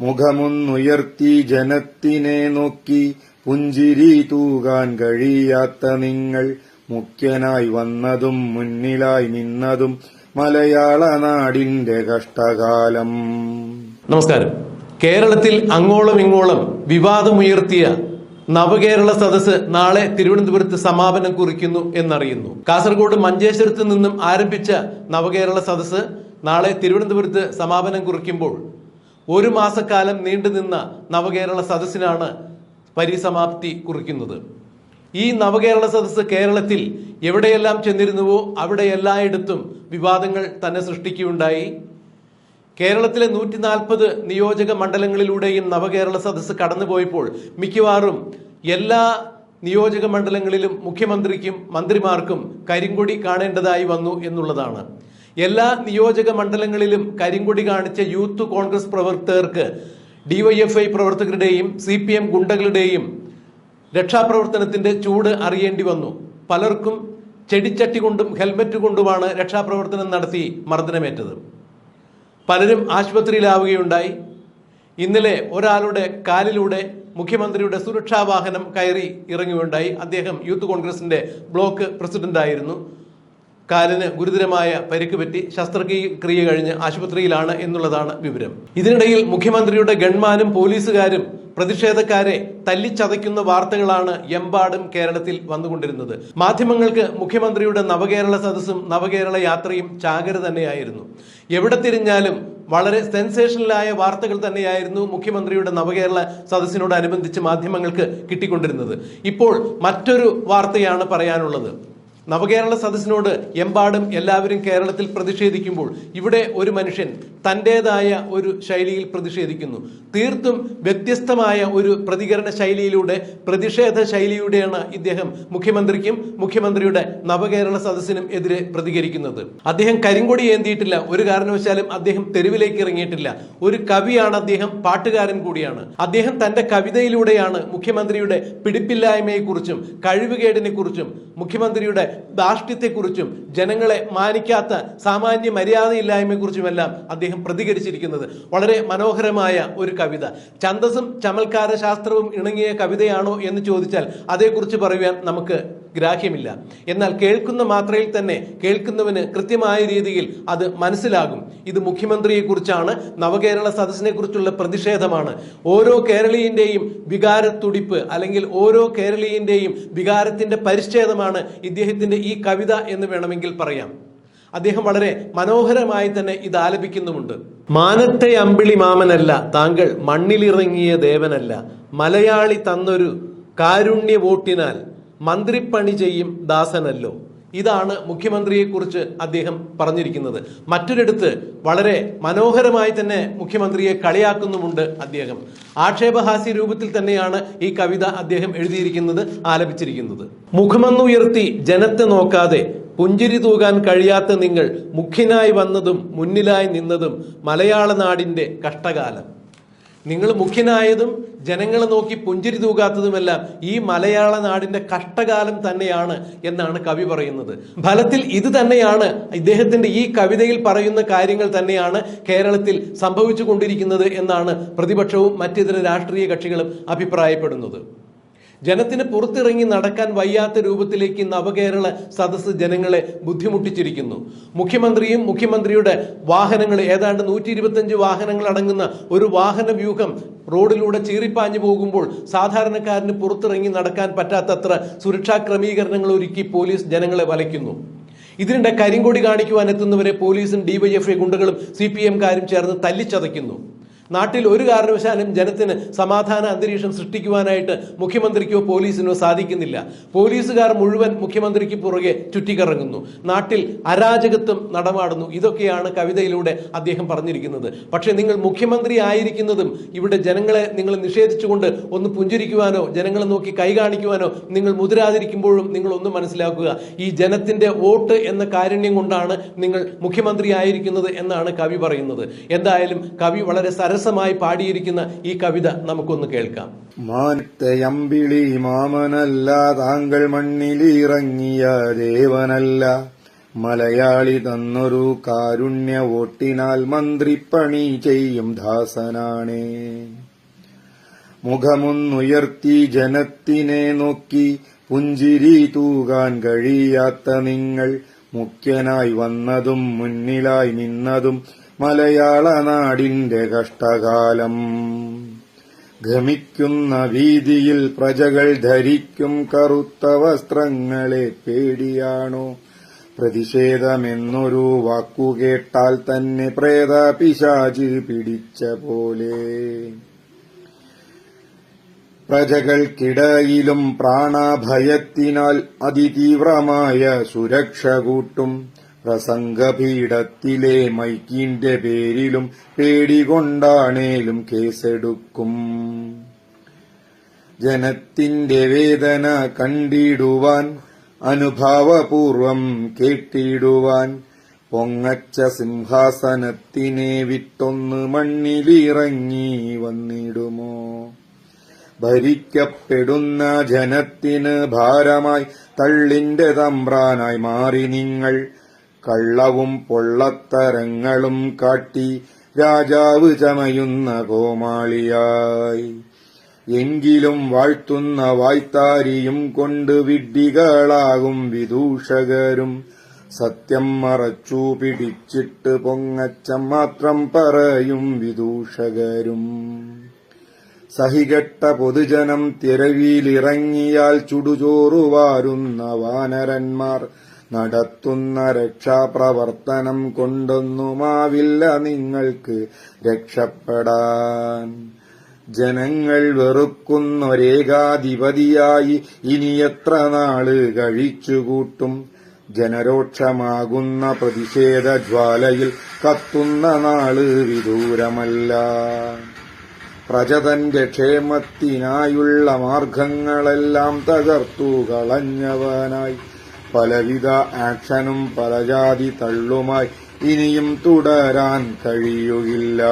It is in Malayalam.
മുഖമൊന്നുയർത്തി ജനത്തിനെ നോക്കി പുഞ്ചിരി തൂകാൻ കഴിയാത്ത നിങ്ങൾ മുഖ്യനായി വന്നതും മുന്നിലായി നിന്നതും മലയാള നാടിന്റെ കഷ്ടകാലം. നമസ്കാരം. കേരളത്തിൽ അങ്ങോളം ഇങ്ങോളം വിവാദമുയർത്തിയ നവകേരള സദസ് നാളെ തിരുവനന്തപുരത്ത് സമാപനം കുറിക്കുന്നു എന്നറിയുന്നു. കാസർഗോഡ് മഞ്ചേശ്വരത്ത് നിന്നും ആരംഭിച്ച നവകേരള സദസ് നാളെ തിരുവനന്തപുരത്ത് സമാപനം കുറിക്കുമ്പോൾ ഒരു മാസക്കാലം നീണ്ടുനിന്ന നവകേരള സദസ്സിനാണ് പരിസമാപ്തി കുറിക്കുന്നത്. ഈ നവകേരള സദസ്സ് കേരളത്തിൽ എവിടെയെല്ലാം ചെന്നിരുന്നുവോ അവിടെ എല്ലായിടത്തും വിവാദങ്ങൾ തന്നെ സൃഷ്ടിക്കുകയുണ്ടായി. കേരളത്തിലെ നൂറ്റി നാൽപ്പത് നിയോജക മണ്ഡലങ്ങളിലൂടെയും നവകേരള സദസ്സ് കടന്നുപോയപ്പോൾ മിക്കവാറും എല്ലാ നിയോജക മണ്ഡലങ്ങളിലും മുഖ്യമന്ത്രിക്കും മന്ത്രിമാർക്കും കരിങ്കൊടി കാണേണ്ടതായി വന്നു എന്നുള്ളതാണ്. എല്ലാ നിയോജക മണ്ഡലങ്ങളിലും കരിങ്കൊടി കാണിച്ച യൂത്ത് കോൺഗ്രസ് പ്രവർത്തകർക്ക് ഡിവൈഎഫ്ഐ പ്രവർത്തകരുടെയും സി പി എം ഗുണ്ടകളുടെയും രക്ഷാപ്രവർത്തനത്തിന്റെ ചൂട് അറിയേണ്ടി വന്നു. പലർക്കും ചെടിച്ചട്ടി കൊണ്ടും ഹെൽമറ്റ് കൊണ്ടുമാണ് രക്ഷാപ്രവർത്തനം നടത്തി മർദ്ദനമേറ്റത്. പലരും ആശുപത്രിയിലാവുകയുണ്ടായി. ഇന്നലെ ഒരാളുടെ കാലിലൂടെ മുഖ്യമന്ത്രിയുടെ സുരക്ഷാ വാഹനം കയറി ഇറങ്ങുകയുണ്ടായി. അദ്ദേഹം യൂത്ത് കോൺഗ്രസിന്റെ ബ്ലോക്ക് പ്രസിഡന്റായിരുന്നു. കാലിന് ഗുരുതരമായ പരിക്ക് പറ്റി ശസ്ത്രക്രിയ കഴിഞ്ഞ് ആശുപത്രിയിലാണ് എന്നുള്ളതാണ് വിവരം. ഇതിനിടയിൽ മുഖ്യമന്ത്രിയുടെ ഗൺമാനും പോലീസുകാരും പ്രതിഷേധക്കാരെ തല്ലിച്ചതയ്ക്കുന്ന വാർത്തകളാണ് എമ്പാടും കേരളത്തിൽ വന്നുകൊണ്ടിരുന്നത്. മാധ്യമങ്ങൾക്ക് മുഖ്യമന്ത്രിയുടെ നവകേരള സദസ്സും നവകേരള യാത്രയും ചാകര തന്നെയായിരുന്നു. എവിടെ തിരിഞ്ഞാലും വളരെ സെൻസേഷണലായ വാർത്തകൾ തന്നെയായിരുന്നു മുഖ്യമന്ത്രിയുടെ നവകേരള സദസ്സിനോടനുബന്ധിച്ച് മാധ്യമങ്ങൾക്ക് കിട്ടിക്കൊണ്ടിരുന്നത്. ഇപ്പോൾ മറ്റൊരു വാർത്തയാണ് പറയാനുള്ളത്. നവകേരള സദസ്സിനോട് എമ്പാടും എല്ലാവരും കേരളത്തിൽ പ്രതിഷേധിക്കുമ്പോൾ ഇവിടെ ഒരു മനുഷ്യൻ തന്റെതായ ഒരു ശൈലിയിൽ പ്രതിഷേധിക്കുന്നു. തീർത്തും വ്യത്യസ്തമായ ഒരു പ്രതികരണ ശൈലിയിലൂടെ പ്രതിഷേധ ശൈലിയുടെയാണ് ഇദ്ദേഹം മുഖ്യമന്ത്രിക്കും മുഖ്യമന്ത്രിയുടെ നവകേരള സദസ്സിനും എതിരെ പ്രതികരിക്കുന്നത്. അദ്ദേഹം കരിങ്കൊടി ഏന്തിയിട്ടില്ല. ഒരു കാരണവശാലും അദ്ദേഹം തെരുവിലേക്ക് ഇറങ്ങിയിട്ടില്ല. ഒരു കവിയാണ് അദ്ദേഹം പാട്ടുകാരൻ കൂടിയാണ്. അദ്ദേഹം തന്റെ കവിതയിലൂടെയാണ് മുഖ്യമന്ത്രിയുടെ പിടിപ്പില്ലായ്മയെക്കുറിച്ചും കഴിവുകേടിനെ കുറിച്ചും മുഖ്യമന്ത്രിയുടെ ധാർഷ്ട്യത്തെക്കുറിച്ചും ജനങ്ങളെ മാനിക്കാത്ത സാമാന്യ മര്യാദയില്ലായ്മയെക്കുറിച്ചുമെല്ലാം അദ്ദേഹം പ്രതികരിച്ചിരിക്കുന്നത്. വളരെ മനോഹരമായ ഒരു കവിത. ഛന്ദസും ചമൽക്കാര ശാസ്ത്രവും ഇണങ്ങിയ കവിതയാണോ എന്ന് ചോദിച്ചാൽ അതേക്കുറിച്ച് പറയുവാൻ നമുക്ക് ഗ്രാഹ്യമില്ല. എന്നാൽ കേൾക്കുന്ന മാത്രയിൽ തന്നെ കേൾക്കുന്നവന് കൃത്യമായ രീതിയിൽ അത് മനസ്സിലാകും. ഇത് മുഖ്യമന്ത്രിയെക്കുറിച്ചാണ് നവകേരള സദസ്സിനെ കുറിച്ചുള്ള പ്രതിഷേധമാണ്. ഓരോ കേരളീയന്റെയും വികാരത്തുടിപ്പ് അല്ലെങ്കിൽ ഓരോ കേരളീയന്റെയും വികാരത്തിന്റെ പരിച്ഛേദമാണ് ഇദ്ദേഹത്തിന്റെ ഈ കവിത എന്ന് വേണമെങ്കിൽ പറയാം. അദ്ദേഹം വളരെ മനോഹരമായി തന്നെ ഇത് ആലപിക്കുന്നുമുണ്ട്. മാനത്തെ അമ്പിളി മാമനല്ല താങ്കൾ മണ്ണിലിറങ്ങിയ ദേവനല്ല. മലയാളി തന്നൊരു കാരുണ്യ വോട്ടിനാൽ മന്ത്രിപ്പണി ചെയ്യും ദാസനല്ലോ. ഇതാണ് മുഖ്യമന്ത്രിയെക്കുറിച്ച് അദ്ദേഹം പറഞ്ഞിരിക്കുന്നത്. മറ്റൊരിടത്ത് വളരെ മനോഹരമായി തന്നെ മുഖ്യമന്ത്രിയെ കളിയാക്കുന്നുമുണ്ട് അദ്ദേഹം. ആക്ഷേപഹാസ്യ രൂപത്തിൽ തന്നെയാണ് ഈ കവിത അദ്ദേഹം എഴുതിയിരിക്കുന്നത് ആലപിച്ചിരിക്കുന്നത്. മുഖമെന്നുയർത്തി ജനത്തെ നോക്കാതെ പുഞ്ചിരി തൂകാൻ കഴിയാത്ത നിങ്ങൾ മുഖ്യനായി വന്നതും മുന്നിലായി നിന്നതും മലയാള നാടിന്റെ കഷ്ടകാലം. നിങ്ങൾ മുഖ്യനായതും ജനങ്ങളെ നോക്കി പുഞ്ചിരി തൂകാത്തതുമെല്ലാം ഈ മലയാള നാടിന്റെ കഷ്ടകാലം തന്നെയാണ് എന്നാണ് കവി പറയുന്നത്. ഫലത്തിൽ ഇത് തന്നെയാണ് ഇദ്ദേഹത്തിന്റെ ഈ കവിതയിൽ പറയുന്ന കാര്യങ്ങൾ തന്നെയാണ് കേരളത്തിൽ സംഭവിച്ചു കൊണ്ടിരിക്കുന്നത് എന്നാണ് പ്രതിപക്ഷവും മറ്റിതര രാഷ്ട്രീയ കക്ഷികളും അഭിപ്രായപ്പെടുന്നത്. ജനത്തിന് പുറത്തിറങ്ങി നടക്കാൻ വയ്യാത്ത രൂപത്തിലേക്ക് നവകേരള സദസ്സ് ജനങ്ങളെ ബുദ്ധിമുട്ടിച്ചിരിക്കുന്നു. മുഖ്യമന്ത്രിയും മുഖ്യമന്ത്രിയുടെ വാഹനങ്ങൾ ഏതാണ്ട് നൂറ്റി ഇരുപത്തഞ്ച് വാഹനങ്ങൾ അടങ്ങുന്ന ഒരു വാഹന വ്യൂഹം റോഡിലൂടെ ചീറിപ്പാഞ്ഞു പോകുമ്പോൾ സാധാരണക്കാരന് പുറത്തിറങ്ങി നടക്കാൻ പറ്റാത്തത്ര സുരക്ഷാ ക്രമീകരണങ്ങൾ ഒരുക്കി പോലീസ് ജനങ്ങളെ വലയ്ക്കുന്നു. ഇതിനിടെ കരിങ്കൊടി കാണിക്കുവാൻ എത്തുന്നവരെ പോലീസും ഡിവൈഎഫ്ഐ ഗുണ്ടകളും സി പി എംകാരും ചേർന്ന് തല്ലിച്ചതയ്ക്കുന്നു. നാട്ടിൽ ഒരു കാരണവശാലും ജനത്തിന് സമാധാന അന്തരീക്ഷം സൃഷ്ടിക്കുവാനായിട്ട് മുഖ്യമന്ത്രിക്കോ പോലീസിനോ സാധിക്കുന്നില്ല. പോലീസുകാർ മുഴുവൻ മുഖ്യമന്ത്രിക്ക് പുറകെ ചുറ്റിക്കറങ്ങുന്നു. നാട്ടിൽ അരാജകത്വം നടമാടുന്നു. ഇതൊക്കെയാണ് കവിതയിലൂടെ അദ്ദേഹം പറഞ്ഞിരിക്കുന്നത്. പക്ഷേ നിങ്ങൾ മുഖ്യമന്ത്രി ആയിരിക്കുന്നതും ഇവിടെ ജനങ്ങളെ നിങ്ങൾ നിഷേധിച്ചുകൊണ്ട് ഒന്ന് പുഞ്ചിരിക്കുവാനോ ജനങ്ങളെ നോക്കി കൈ കാണിക്കുവാനോ നിങ്ങൾ മുതിരാതിരിക്കുമ്പോഴും നിങ്ങൾ ഒന്ന് മനസ്സിലാക്കുക. ഈ ജനത്തിന്റെ വോട്ട് എന്ന കാരുണ്യം കൊണ്ടാണ് നിങ്ങൾ മുഖ്യമന്ത്രി ആയിരിക്കുന്നത് എന്നാണ് കവി പറയുന്നത്. എന്തായാലും കവി വളരെ സരസമായി പാടിയിരിക്കുന്ന ഈ കവിത നമുക്കൊന്ന് കേൾക്കാം. മാനത്തെ അമ്പിളി മാമനല്ല താങ്കൾ മണ്ണിലിറങ്ങിയ ദേവനല്ല. മലയാളി തന്നൊരു കാരുണ്യ വോട്ടിനാൽ മന്ത്രിപ്പണി ചെയ്യും ദാസനാണേ. മുഖമൊന്നുയർത്തി ജനത്തിനെ നോക്കി പുഞ്ചിരി തൂകാൻ കഴിയാത്ത നിങ്ങൾ മുഖ്യനായി വന്നതും മുന്നിലായി നിന്നതും മലയാള നാടിന്റെ കഷ്ടകാലം. ഗമിക്കുന്ന വീതിയിൽ പ്രജകൾ ധരിക്കും കറുത്ത വസ്ത്രങ്ങളെ പേടിയാണോ? പ്രതിഷേധമെന്നൊരു വാക്കുകേട്ടാൽ തന്നെ പ്രേത പിശാചി പിടിച്ച പോലെ. പ്രജകൾക്കിടയിലും പ്രാണഭയത്തിനാൽ അതിതീവ്രമായ സുരക്ഷ കൂട്ടും. പ്രസംഗപീഠത്തിലെ മൈക്കിന്റെ പേരിലും പേടികൊണ്ടാണേലും കേസെടുക്കും. ജനത്തിന്റെ വേദന കണ്ടിടുവാൻ അനുഭാവപൂർവം കേട്ടിടുവാൻ പൊങ്ങച്ച സിംഹാസനത്തിനെ വിട്ടൊന്ന് മണ്ണിലിറങ്ങി വന്നിടുമോ? ഭരിക്കപ്പെടുന്ന ജനത്തിന് ഭാരമായി തള്ളിന്റെ തമ്പ്രാനായി മാറി നിങ്ങൾ. കള്ളവും പൊള്ളത്തരങ്ങളും കാട്ടി രാജാവ് ചമയുന്ന കോമാളിയായി. എങ്കിലും വാഴ്ത്തുന്ന വായ്ത്താരിയും കൊണ്ട് വിഡ്ഢികളാകും വിദൂഷകരും. സത്യം മറച്ചു പിടിച്ചിട്ട് പൊങ്ങച്ചം മാത്രം പറയും വിദൂഷകരും. സഹികെട്ട പൊതുജനം തിരവിയിലിറങ്ങിയാൽ ചുടുചോറുവാരുന്ന വാനരന്മാർ നടത്തുന്ന രക്ഷാപ്രവർത്തനം കൊണ്ടൊന്നുമാവില്ല നിങ്ങൾക്ക് രക്ഷപ്പെടാൻ. ജനങ്ങൾ വെറുക്കുന്നൊരേകാധിപതിയായി ഇനി എത്ര നാൾ കഴിച്ചുകൂട്ടും? ജനരോക്ഷമാകുന്ന പ്രതിഷേധ ജ്വാലയിൽ കത്തുന്ന നാൾ വിദൂരമല്ല. പ്രജതന്റെ ക്ഷേമത്തിനായുള്ള മാർഗങ്ങളെല്ലാം തകർത്തു കളഞ്ഞവനായി പലവിധ ആക്ഷനും പലജാതി തള്ളുമായി ഇനിയും തുടരാൻ കഴിയുകില്ല